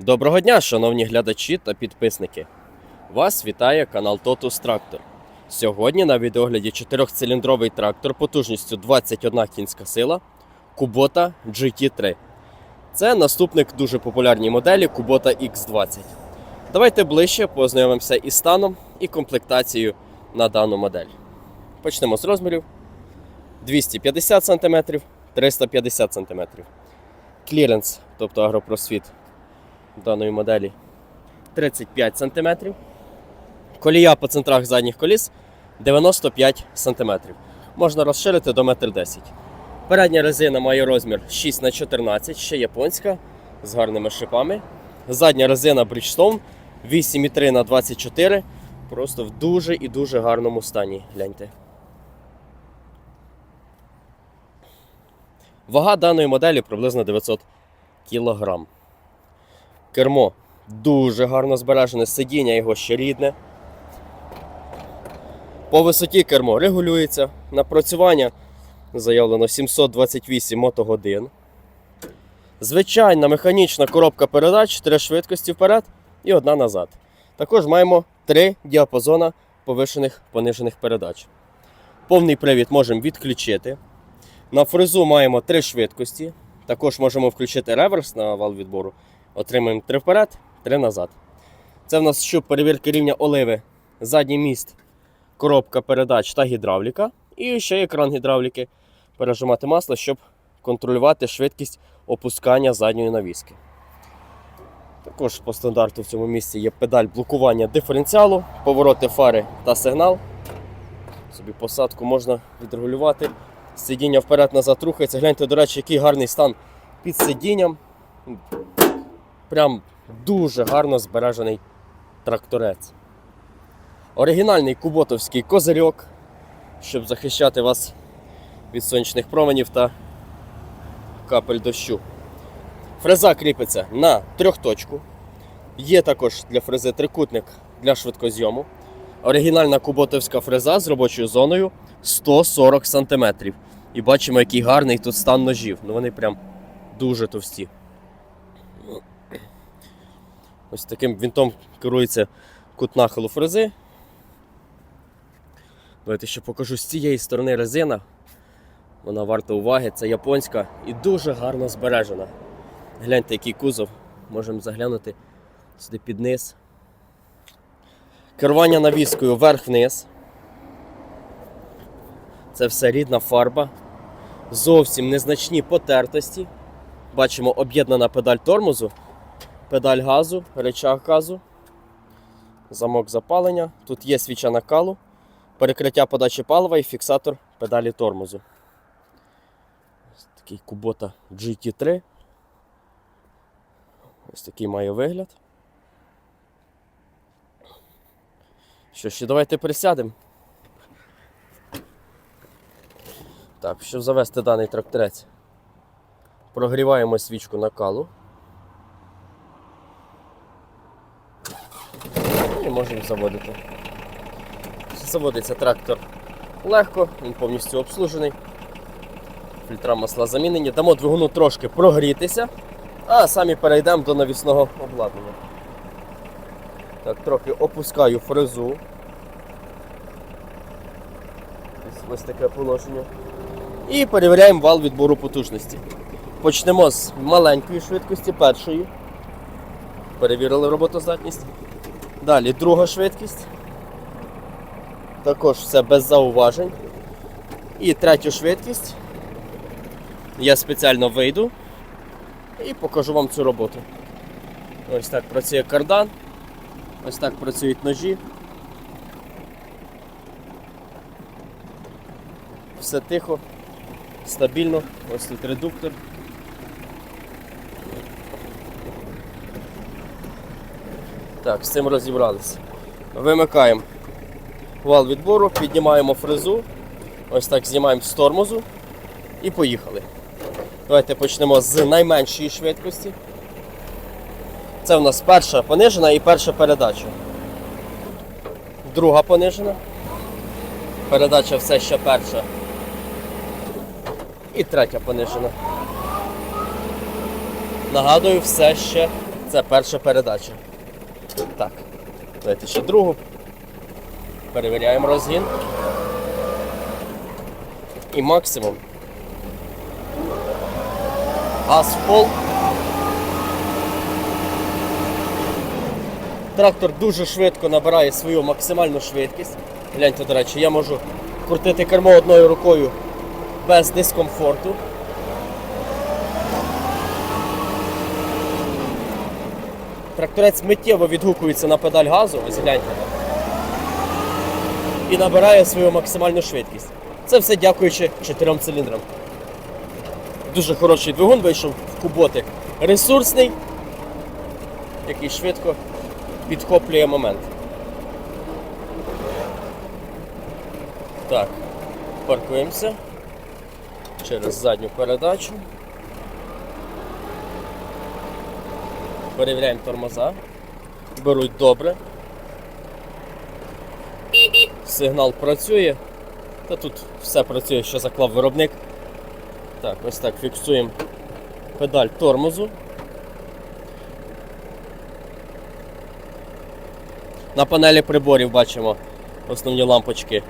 Доброго дня, шановні глядачі та підписники. Вас вітає канал Totus Tractor. Сьогодні на відеогляді 4-циліндровий трактор потужністю 21 кінська сила Kubota GT3. Це наступник дуже популярній моделі Kubota X20. Давайте ближче познайомимося із станом і комплектацією на дану модель. Почнемо з розмірів: 250 см, 350 см. Кліренс, тобто агропросвіт даної моделі 35 см. Колія по центрах задніх коліс 95 см. Можна розширити до 1,10 м. Передня резина має розмір 6х14, ще японська, з гарними шипами. Задня резина Bridgestone 8,3 на 24 Просто в дуже і дуже гарному стані. Гляньте. Вага даної моделі приблизно 900 кг. Кермо дуже гарно збережене, сидіння його ще рідне. По висоті кермо регулюється. Напрацювання заявлено 728 мотогодин. Звичайна механічна коробка передач, три швидкості вперед і одна назад. Також маємо три діапазона повишених понижених передач. Повний привід можемо відключити. На фрезу маємо три швидкості. Також можемо включити реверс на вал відбору. Отримаємо 3 вперед, 3 назад. Це в нас щуп перевірки рівня оливи, задній міст, коробка передач та гідравліка. І ще екран гідравліки. Пережимати масло, щоб контролювати швидкість опускання задньої навіски. Також по стандарту в цьому місці є педаль блокування диференціалу, повороти фари та сигнал. Собі посадку можна відрегулювати. Сидіння вперед-назад рухається. Гляньте, до речі, який гарний стан під сидінням. Прям дуже гарно збережений тракторець. Оригінальний куботовський козирьок, щоб захищати вас від сонячних променів та капель дощу. Фреза кріпиться на трьохточку. Є також для фрези трикутник для швидкозйому. Оригінальна куботовська фреза з робочою зоною 140 см. І бачимо, який гарний тут стан ножів. Ну вони прям дуже товсті. Ось таким вінтом керується кут нахилу фрези. Давайте ще покажу з цієї сторони резина. Вона варта уваги, це японська і дуже гарно збережена. Гляньте, який кузов. Можемо заглянути сюди під низ. Керування навіскою вверх-вниз. Це все рідна фарба. Зовсім незначні потертості. Бачимо об'єднана педаль тормозу, педаль газу, речах газу, замок запалення. Тут є свіча накалу, перекриття подачі палива і фіксатор педалі тормозу. Ось такий Kubota GT3. Ось такий має вигляд. Що ще, давайте присядемо. Так, щоб завести даний тракторець, прогріваємо свічку накалу. І можемо заводити. Заводиться трактор легко, він повністю обслужений. Фільтра масла замінені. Дамо двигуну трошки прогрітися, а самі перейдемо до навісного обладнання. Так, трохи опускаю фрезу. Ось, ось таке положення. І перевіряємо вал відбору потужності. Почнемо з маленької швидкості, першої. Перевірили роботоздатність. Далі друга швидкість. Також все без зауважень. І третю швидкість. Я спеціально вийду і покажу вам цю роботу. Ось так працює кардан. Ось так працюють ножі. Все тихо, стабільно. Ось тут редуктор. Так, з цим розібралися. Вимикаємо вал відбору, піднімаємо фрезу, ось так знімаємо з тормозу і поїхали. Давайте почнемо з найменшої швидкості. Це в нас перша понижена і перша передача. Друга понижена. Передача все ще перша. І третя понижена. Нагадую, все ще Це перша передача. Так. Давайте ще другу. Перевіряємо розгін. І максимум. Газ в пол. Трактор дуже швидко набирає свою максимальну швидкість. Гляньте, до речі, я можу крутити кермо одною рукою без дискомфорту. Тракторець миттєво відгукується на педаль газу, ось гляньте. І набирає свою максимальну швидкість. Це все дякуючи чотирьом циліндрам. Дуже хороший двигун вийшов в куботик. Ресурсний, який швидко підхоплює момент. Так, паркуємося через задню передачу. Перевіряємо тормоза. Беруть добре. Сигнал працює. Та тут все працює, що заклав виробник. Так, ось так фіксуємо педаль тормозу. На панелі приборів бачимо основні лампочки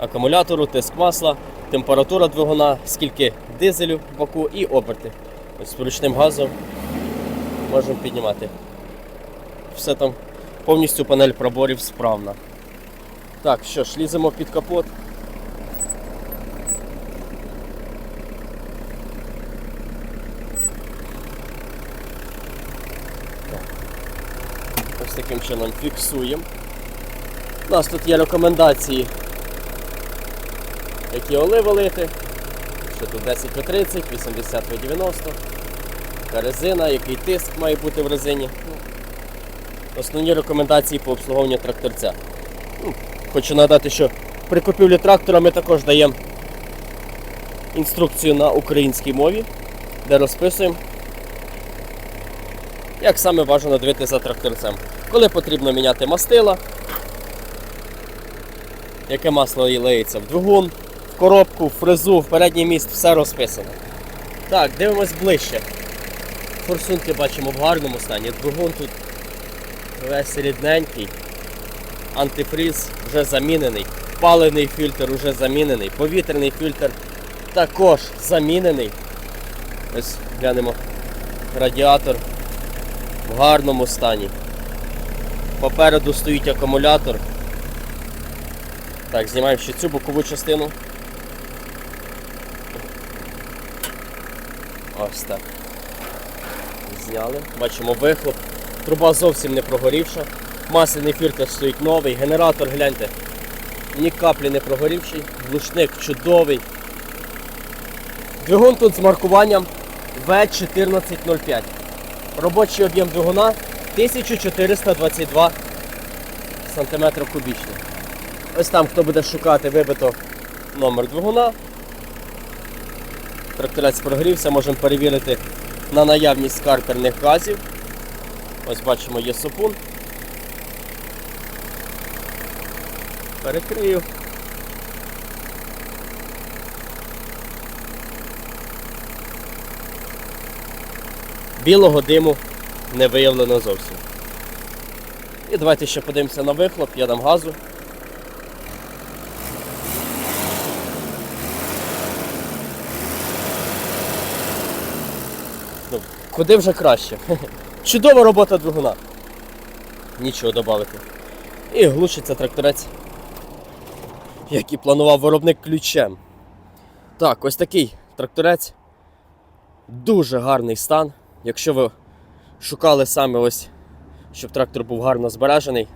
акумулятору, тиск масла, температура двигуна, скільки дизелю в баку і оберти. Ось з ручним газом можемо піднімати. Все там повністю панель проборів справна. Так, що ж, ліземо під капот. Ось таким чином фіксуємо. У нас тут є рекомендації, які оливи. Що тут 10 по 30, 80 по 90. Яка резина, який тиск має бути в резині. Основні рекомендації по обслуговуванню тракторця. Ну, Хочу нагадати, що при купівлі трактора ми також даємо інструкцію на українській мові, де розписуємо, як саме бажано дивитися за тракторцем. Коли потрібно міняти мастила, яке масло і лиється в двигун, в коробку, в фрезу, в передній міст, все розписано. Так, дивимось ближче. Форсунки бачимо в гарному стані. Двигун тут весь рідненький. Антифріз вже замінений. Паливний фільтр вже замінений. Повітряний фільтр також замінений. Ось глянемо. Радіатор в гарному стані. Попереду стоїть акумулятор. Так, знімаємо ще цю бокову частину. Ось так. Зняли. Бачимо вихлоп. Труба зовсім не прогорівша. Масляний фільтр стоїть новий, генератор, гляньте, ні каплі не прогорівший, глушник чудовий. Двигун тут з маркуванням V1405. Робочий об'єм двигуна 1422 см кубічний. Ось там, хто буде шукати, вибито номер двигуна. Тракторець прогрівся, можемо перевірити на наявність картерних газів. Ось бачимо, є сопун. Перекрию. Білого диму не виявлено зовсім. І давайте ще подивимося на вихлоп, я дам газу. Ну, куди вже краще. Чудова робота двигуна. Нічого додати. І глушиться тракторець, як і планував виробник ключем. Так, ось такий тракторець. Дуже гарний стан. Якщо ви шукали саме ось, щоб трактор був гарно збережений,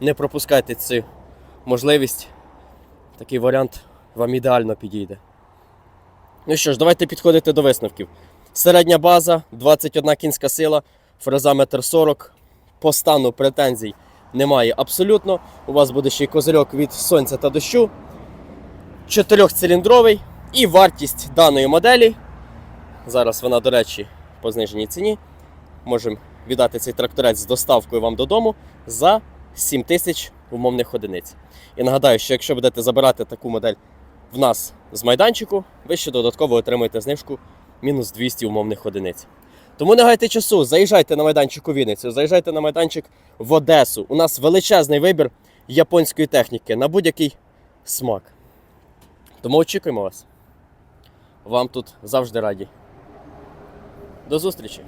не пропускайте цю можливість. Такий варіант вам ідеально підійде. Ну що ж, давайте підходити до висновків. Середня база, 21 кінська сила, фреза 1,40 м. По стану претензій немає абсолютно. У вас буде ще й козирьок від сонця та дощу. Чотирьохциліндровий. І вартість даної моделі. Зараз вона, до речі, по зниженій ціні. Можемо віддати цей тракторець з доставкою вам додому за 7 тисяч умовних одиниць. І нагадаю, що якщо будете забирати таку модель в нас з майданчику, ви ще додатково отримаєте знижку мінус 200 умовних одиниць. Тому не гайте часу, заїжджайте на майданчик у Вінницю, заїжджайте на майданчик в Одесу. У нас величезний вибір японської техніки на будь-який смак. Тому очікуємо вас. Вам тут завжди раді. До зустрічі!